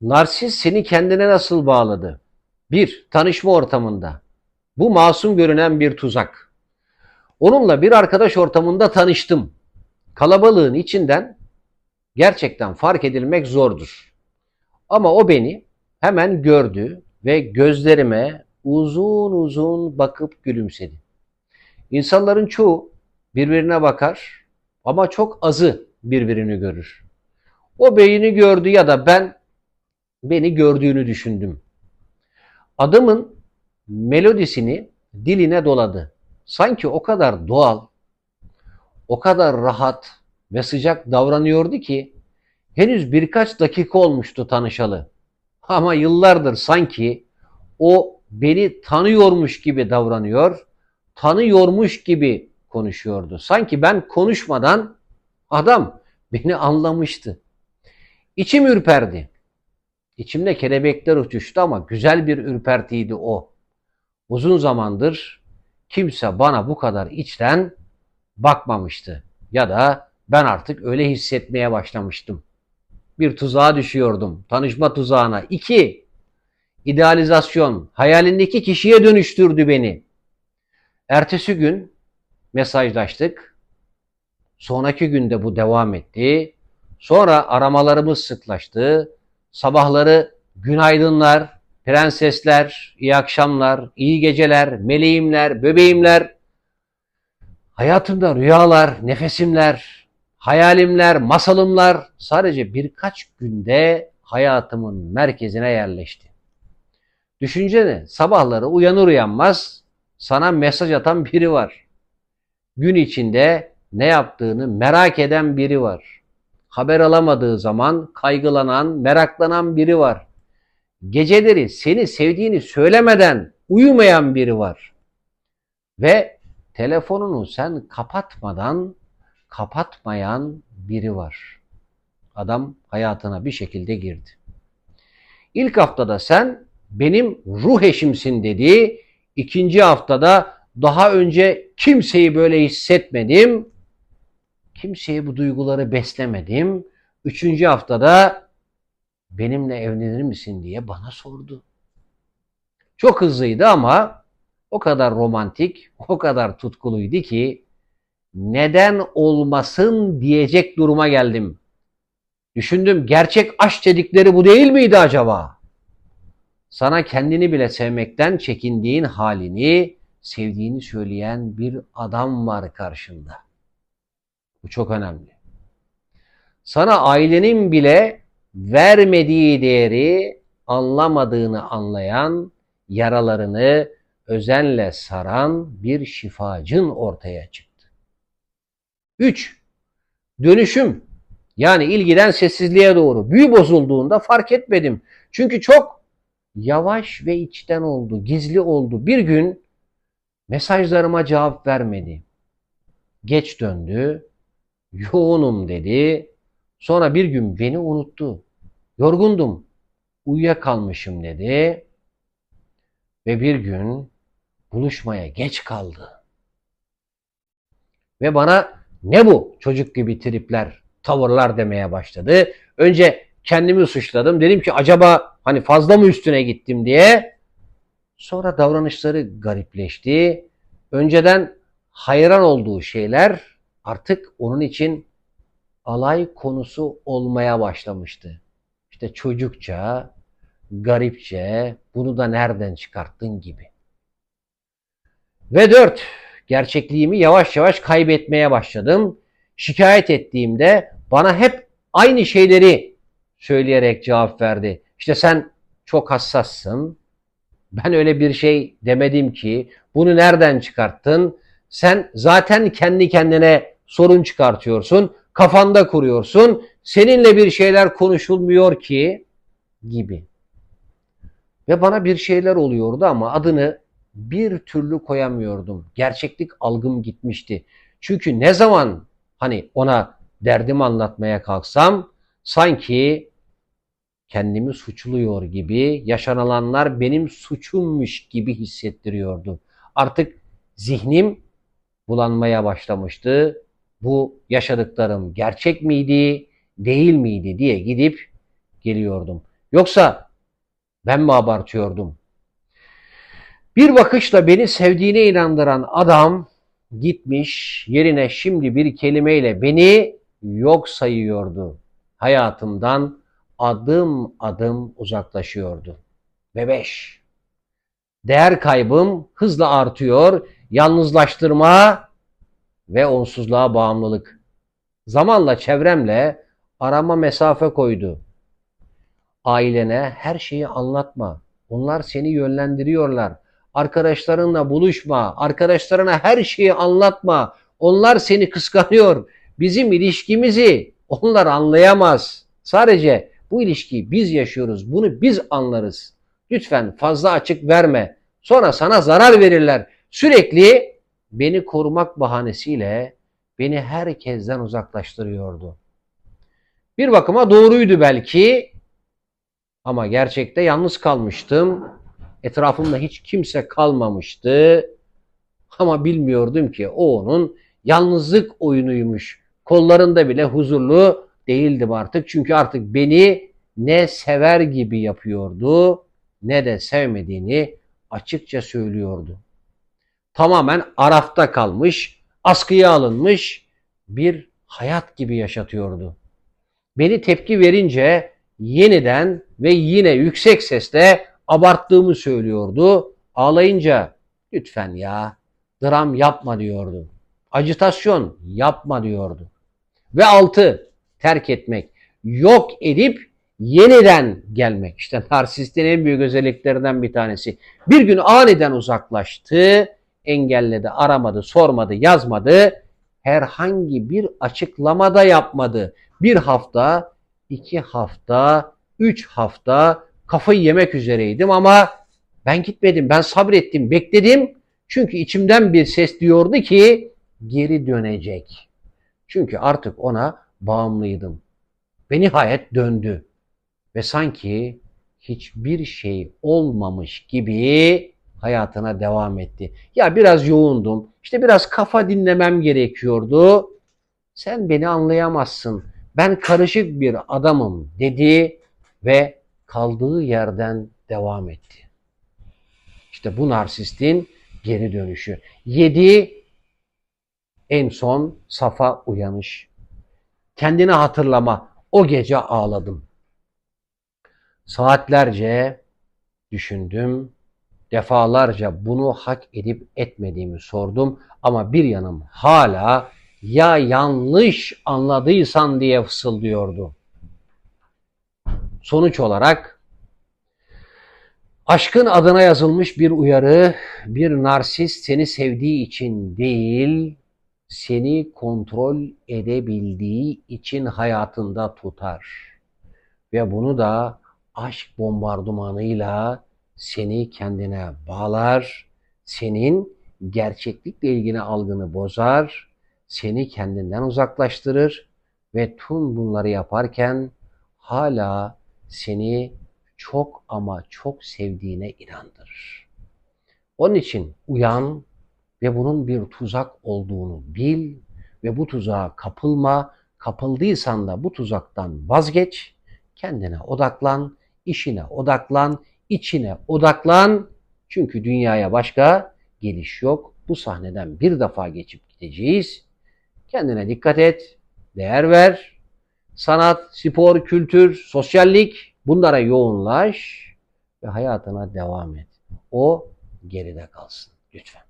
Narsis seni kendine nasıl bağladı? Bir, tanışma ortamında. Bu masum görünen bir tuzak. Onunla bir arkadaş ortamında tanıştım. Kalabalığın içinden gerçekten fark edilmek zordur. Ama o beni hemen gördü ve gözlerime uzun uzun bakıp gülümsedi. İnsanların çoğu birbirine bakar ama çok azı birbirini görür. O beyni gördü ya da ben beni gördüğünü düşündüm. Adamın melodisini diline doladı. Sanki o kadar doğal, o kadar rahat ve sıcak davranıyordu ki henüz birkaç dakika olmuştu tanışalı. Ama yıllardır sanki o beni tanıyormuş gibi davranıyor, tanıyormuş gibi konuşuyordu. Sanki ben konuşmadan adam beni anlamıştı. İçim ürperdi. İçimde kelebekler uçuştu ama güzel bir ürpertiydi o. Uzun zamandır kimse bana bu kadar içten bakmamıştı. Ya da ben artık öyle hissetmeye başlamıştım. Bir tuzağa düşüyordum. Tanışma tuzağına. İki, idealizasyon. Hayalindeki kişiye dönüştürdü beni. Ertesi gün mesajlaştık. Sonraki günde bu devam etti. Sonra aramalarımız sıklaştı. Sabahları günaydınlar, prensesler, iyi akşamlar, iyi geceler, meleğimler, bebeğimler. Hayatımda rüyalar, nefesimler, hayalimler, masalımlar sadece birkaç günde hayatımın merkezine yerleşti. Düşünsene sabahları uyanır uyanmaz sana mesaj atan biri var. Gün içinde ne yaptığını merak eden biri var. Haber alamadığı zaman kaygılanan, meraklanan biri var. Geceleri seni sevdiğini söylemeden uyumayan biri var. Ve telefonunu sen kapatmadan kapatmayan biri var. Adam hayatına bir şekilde girdi. İlk haftada sen benim ruh eşimsin dedi. İkinci haftada daha önce kimseyi böyle hissetmedim. Kimseye bu duyguları beslemedim. Üçüncü haftada benimle evlenir misin diye bana sordu. Çok hızlıydı ama o kadar romantik, o kadar tutkuluydu ki neden olmasın diyecek duruma geldim. Düşündüm gerçek aşk dedikleri bu değil miydi acaba? Sana kendini bile sevmekten çekindiğin halini, sevdiğini söyleyen bir adam var karşında. Bu çok önemli. Sana ailenin bile vermediği değeri anlamadığını anlayan, yaralarını özenle saran bir şifacın ortaya çıktı. 3. Dönüşüm. Yani ilgiden sessizliğe doğru. Büyü bozulduğunda fark etmedim. Çünkü çok yavaş ve içten oldu, gizli oldu. Bir gün mesajlarıma cevap vermedi. Geç döndü, yoğunum dedi. Sonra bir gün beni unuttu. Yorgundum, uyuyakalmışım dedi. Ve bir gün buluşmaya geç kaldı. Ve bana ne bu çocuk gibi tripler, tavırlar demeye başladı. Önce kendimi suçladım. Dedim ki acaba hani fazla mı üstüne gittim diye. Sonra davranışları garipleşti. Önceden hayran olduğu şeyler artık onun için alay konusu olmaya başlamıştı. İşte çocukça, garipçe, bunu da nereden çıkarttın gibi. Ve dört, gerçekliğimi yavaş yavaş kaybetmeye başladım. Şikayet ettiğimde bana hep aynı şeyleri söyleyerek cevap verdi. İşte sen çok hassassın. Ben öyle bir şey demedim ki. Bunu nereden çıkarttın? Sen zaten kendi kendine sorun çıkartıyorsun. Kafanda kuruyorsun. Seninle bir şeyler konuşulmuyor ki gibi. Ve bana bir şeyler oluyordu ama adını bir türlü koyamıyordum. Gerçeklik algım gitmişti. Çünkü ne zaman hani ona derdimi anlatmaya kalksam sanki kendimi suçluyor gibi, yaşanılanlar benim suçummuş gibi hissettiriyordu. Artık zihnim bulanmaya başlamıştı. Bu yaşadıklarım gerçek miydi, değil miydi diye gidip geliyordum. Yoksa ben mi abartıyordum? Bir bakışla beni sevdiğine inandıran adam gitmiş yerine şimdi bir kelimeyle beni yok sayıyordu. Hayatımdan adım adım uzaklaşıyordu. Ve beş, değer kaybım hızla artıyor, yalnızlaştırma ve onsuzluğa bağımlılık. Zamanla çevremle arama mesafe koydu. Ailene her şeyi anlatma. Onlar seni yönlendiriyorlar. Arkadaşlarınla buluşma. Arkadaşlarına her şeyi anlatma. Onlar seni kıskanıyor. Bizim ilişkimizi onlar anlayamaz. Sadece bu ilişkiyi biz yaşıyoruz. Bunu biz anlarız. Lütfen fazla açık verme. Sonra sana zarar verirler. Sürekli beni korumak bahanesiyle beni herkesten uzaklaştırıyordu. Bir bakıma doğruydu belki ama gerçekte yalnız kalmıştım. Etrafımda hiç kimse kalmamıştı. Ama bilmiyordum ki o onun yalnızlık oyunuymuş. Kollarında bile huzurlu değildim artık. Çünkü artık beni ne sever gibi yapıyordu ne de sevmediğini açıkça söylüyordu. Tamamen arafta kalmış, askıya alınmış bir hayat gibi yaşatıyordu. Beni tepki verince yeniden ve yine yüksek sesle abarttığımı söylüyordu. Ağlayınca lütfen ya dram yapma diyordu. Acitasyon yapma diyordu. Ve altı terk etmek. Yok edip yeniden gelmek. İşte narsistin en büyük özelliklerinden bir tanesi. Bir gün aniden uzaklaştı, engelledi, aramadı, sormadı, yazmadı. Herhangi bir açıklama da yapmadı. Bir hafta, iki hafta, üç hafta kafayı yemek üzereydim ama ben gitmedim, ben sabrettim, bekledim. Çünkü içimden bir ses diyordu ki geri dönecek. Çünkü artık ona bağımlıydım. Ve nihayet döndü. Ve sanki hiçbir şey olmamış gibi hayatına devam etti. Ya biraz yoğundum. İşte biraz kafa dinlemem gerekiyordu. Sen beni anlayamazsın. Ben karışık bir adamım dedi ve kaldığı yerden devam etti. İşte bu narsistin geri dönüşü. Yedi en son safa uyanış. Kendini hatırlama. O gece ağladım. Saatlerce düşündüm. Defalarca bunu hak edip etmediğimi sordum ama bir yanım hala ya yanlış anladıysan diye fısıldıyordu. Sonuç olarak aşkın adına yazılmış bir uyarı, bir narsist seni sevdiği için değil, seni kontrol edebildiği için hayatında tutar. Ve bunu da aşk bombardımanıyla seni kendine bağlar, senin gerçeklikle ilgili algını bozar, seni kendinden uzaklaştırır ve tüm bunları yaparken hala seni çok ama çok sevdiğine inandırır. Onun için uyan ve bunun bir tuzak olduğunu bil ve bu tuzağa kapılma. Kapıldıysan da bu tuzaktan vazgeç, kendine odaklan, işine odaklan, içine odaklan. Çünkü dünyaya başka geliş yok. Bu sahneden bir defa geçip gideceğiz. Kendine dikkat et, değer ver. Sanat, spor, kültür, sosyallik bunlara yoğunlaş ve hayatına devam et. O geride kalsın lütfen.